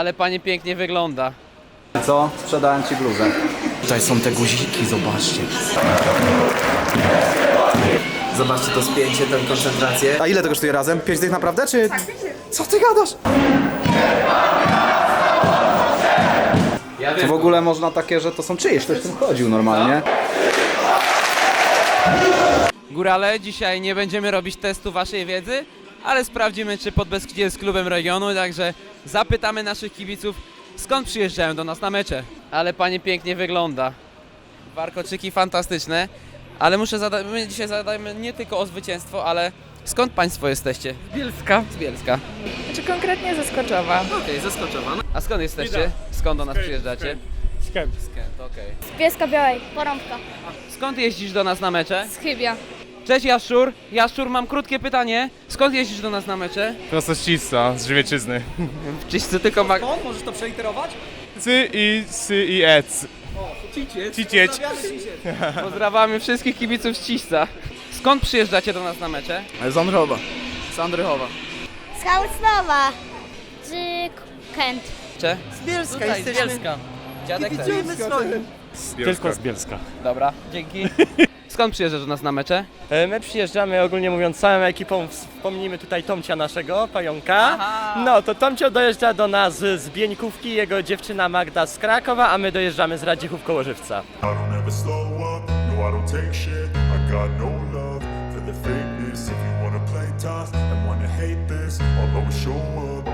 Ale pani pięknie wygląda. Co? Sprzedałem ci bluzę. Tutaj są te guziki, zobaczcie. Zobaczcie to spięcie, tę koncentrację. A ile to kosztuje razem? 5 dych naprawdę, czy... Co ty gadasz? Ja To w ogóle można takie, że to są czyjeś, ktoś tym chodził normalnie. Górale, dzisiaj nie będziemy robić testu waszej wiedzy, ale sprawdzimy, czy Podbeskidzie jest klubem regionu, także zapytamy naszych kibiców, skąd przyjeżdżają do nas na mecze. Ale pani pięknie wygląda. Warkoczyki fantastyczne, ale muszę zadać, my dzisiaj zadajemy nie tylko o zwycięstwo, ale skąd państwo jesteście? Bielska. Z Bielska. Czy konkretnie zaskoczowa? Okej, zaskoczowana. A skąd jesteście? Skąd do nas przyjeżdżacie? Z. Z Kent, okej. Pieska Białej, porąbka. Skąd jeździsz do nas na mecze? Z Chybia. Cześć Jaszczur. Jaszczur, mam krótkie pytanie. Skąd jeździsz do nas na mecze? Prosto z Cisza, z Żywiecczyzny. Czyś tylko ma... Możesz to przeliterować? Cy i sy i ec. Cicieć. Pozdrawiamy wszystkich kibiców z. Skąd przyjeżdżacie do nas na mecze? Z Androwa. Z Andrychowa. Z Hałcnowa. Czy Kent. Cze? Z Bielska Tutaj, z jesteśmy. Bielska. Dziadek też. Kibicujemy swoim. Tylko z Bielska. Dobra, dzięki. Skąd przyjeżdżasz do nas na mecze? E, My przyjeżdżamy ogólnie mówiąc całą ekipą, wspomnimy tutaj Tomcia naszego, pająka. No to Tomcio dojeżdża do nas z Bieńkówki, jego dziewczyna Magda z Krakowa, a my dojeżdżamy z Radzichów Kołożywca. I don't ever slow up, no I don't take shit. I got no love for the fakeness. If you wanna play tough and wanna hate this, I'll always show up.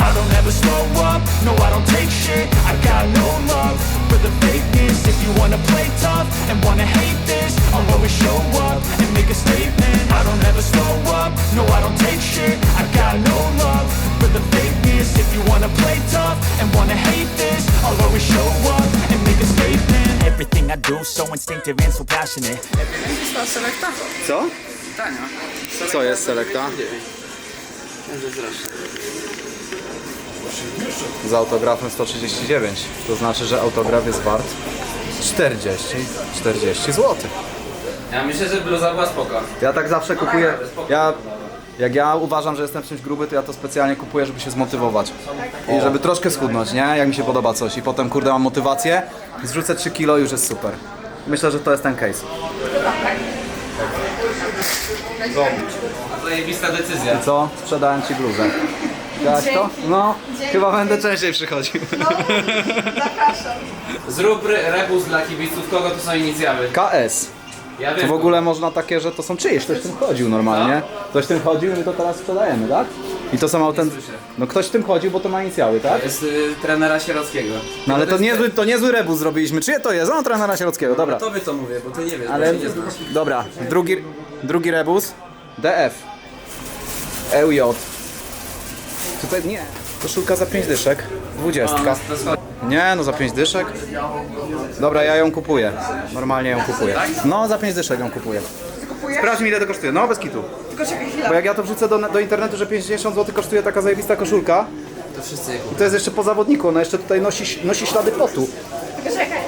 I don't ever slow up, no I don't take shit. I got no love for the fakeness. If you wanna play tough and wanna hate this, I'll always show up and make a statement. I don't ever slow up, no I don't take shit. I got no love for the fakeness. If you wanna play tough and wanna hate this, I'll always show up and make a statement. Everything I do so instinctive and so passionate. Co? Co jest selekta? Z autografem 139. To znaczy, że autograf jest wart 40. 40 zł. Ja myślę, że bluza była spoko. Ja tak zawsze kupuję. Ja, jak ja uważam, że jestem w czymś gruby, to ja to specjalnie kupuję, żeby się zmotywować. I żeby troszkę schudnąć, nie? Jak mi się podoba coś. I potem, kurde, mam motywację, zrzucę 3 kilo i już jest super. Myślę, że to jest ten case. Zajebista decyzja. Co? Sprzedałem ci bluzę. Widziałaś to? No, chyba będę częściej przychodził. Zrób re- rebus dla kibiców, kogo to są inicjały. KS. Ja To wiem. w ogóle można takie, że to są czyjeś, ktoś tym chodził normalnie. Ktoś tym chodził i my to teraz sprzedajemy, tak? I to są autent... No ktoś tym chodził, bo to ma inicjały, tak? jest y, trenera Sierockiego. No ale to niezły, to niezły rebus zrobiliśmy. Czyje to jest? No trenera Sierockiego, dobra. Tobie to mówię, bo ty nie wiesz, Ale dobra, drugi, drugi rebus. DF. EUJ. Tutaj nie. Koszulka za 5 dyszek. 20. Nie, no za 5 dyszek. Dobra, ja ją kupuję. Normalnie ją kupuję. No, za 5 dyszek ją kupuję. Sprawdź mi ile to kosztuje. No, bez kitu. Bo jak ja to wrzucę do, do internetu, że 50 zł kosztuje taka zajebista koszulka, To wszyscy je i to jest jeszcze po zawodniku, ona jeszcze tutaj nosi, nosi ślady potu.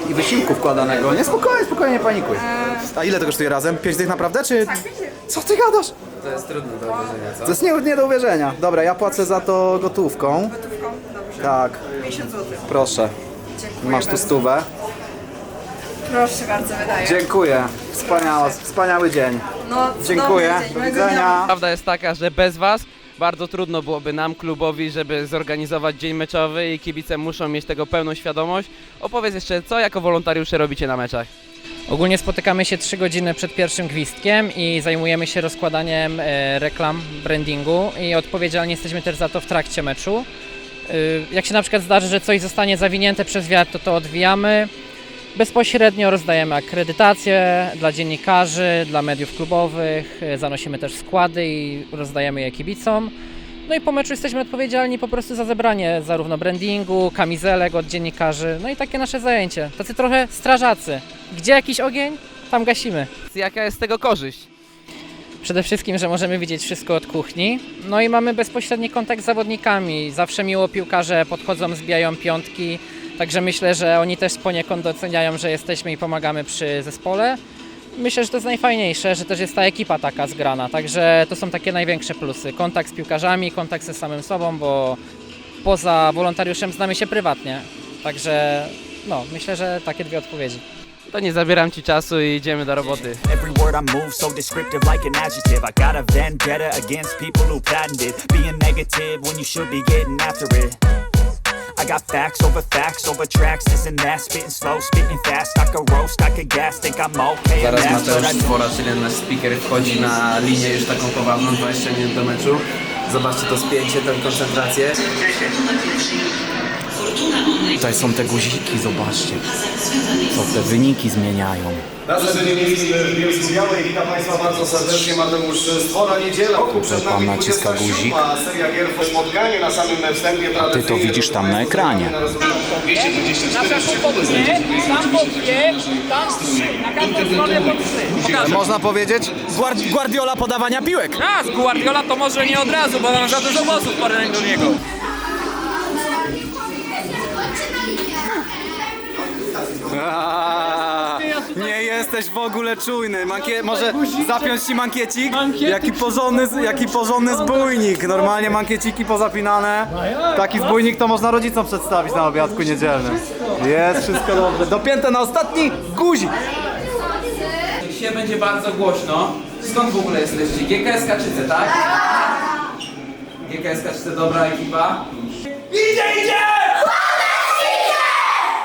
I wysiłku wkładanego. Nie, spokojnie, spokojnie, nie panikuj. A ile to kosztuje razem? 5 dych naprawdę, czy... Co ty gadasz? To jest trudne do uwierzenia, co? To jest nie, nie do uwierzenia. Dobra, ja płacę za to gotówką. Gotówką? Tak. 50 zł. Proszę. Masz tu stówę. Proszę bardzo, wydaje. Dziękuję. Wspaniała, wspaniały dzień. No, Dziękuję. Do widzenia. Prawda jest taka, że bez was bardzo trudno byłoby nam, klubowi, żeby zorganizować dzień meczowy i kibice muszą mieć tego pełną świadomość. Opowiedz jeszcze, co jako wolontariusze robicie na meczach? Ogólnie spotykamy się 3 godziny przed pierwszym gwizdkiem i zajmujemy się rozkładaniem e, reklam, brandingu i odpowiedzialni jesteśmy też za to w trakcie meczu. Y, Jak się na przykład zdarzy, że coś zostanie zawinięte przez wiatr, to to odwijamy. Bezpośrednio rozdajemy akredytacje dla dziennikarzy, dla mediów klubowych, e, zanosimy też składy i rozdajemy je kibicom. No i po meczu jesteśmy odpowiedzialni po prostu za zebranie zarówno brandingu, kamizelek od dziennikarzy, no i takie nasze zajęcie. Tacy trochę strażacy. Gdzie jakiś ogień, tam gasimy. Jaka jest z tego korzyść? Przede wszystkim, że możemy widzieć wszystko od kuchni. No i mamy bezpośredni kontakt z zawodnikami. Zawsze miło piłkarze podchodzą, zbijają piątki. Także myślę, że oni też poniekąd doceniają, że jesteśmy i pomagamy przy zespole. Myślę, że to jest najfajniejsze, że też jest ta ekipa taka zgrana. Także to są takie największe plusy. Kontakt z piłkarzami, kontakt ze samym sobą, bo poza wolontariuszem znamy się prywatnie. Także no, myślę, że takie dwie odpowiedzi. To nie zabieram ci czasu i idziemy do roboty. Every word I move so descriptive like an adjective. I got a vendetta against people who patented being negative when you should be getting after it. I got facts over facts over tracks, this and that, spitting slow, spitting fast. I could roast, I could gas, think I'm okay. Zaraz but Mateusz I Stwora, czyli nasz speaker, wchodzi na linię już taką poważną, 20 minut do meczu. Zobaczcie to spięcie, tę koncentrację. Tutaj są te guziki, zobaczcie. Co te wyniki zmieniają. Raz jeszcze nie mieliśmy w Bielsku Białej. Witam Państwa bardzo serdecznie. Mateusz Stwora, niedziela. Roku przed Pan naciska 27. guzik. seria gier spotkanie na samym wstępie. A ty to widzisz tam na ekranie. Można powiedzieć Guardiola podawania piłek. A, z Guardiola to może nie od razu, bo mam za dużo włosów porównaniu do niego. Nie jesteś w ogóle czujny. Mankie, może zapiąć ci mankiecik? Jaki porządny, z- jaki porządny zbójnik. Normalnie mankieciki pozapinane. Taki zbójnik to można rodzicom przedstawić na obiadku niedzielnym. Jest wszystko dobrze. Dopięte na ostatni guzik. Dzisiaj będzie bardzo głośno. Skąd w ogóle jesteście? GKS Kaczyce, tak? GKS Kaczyce, dobra ekipa.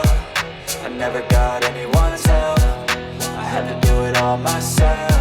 I never got anyone's help. I had to do it all myself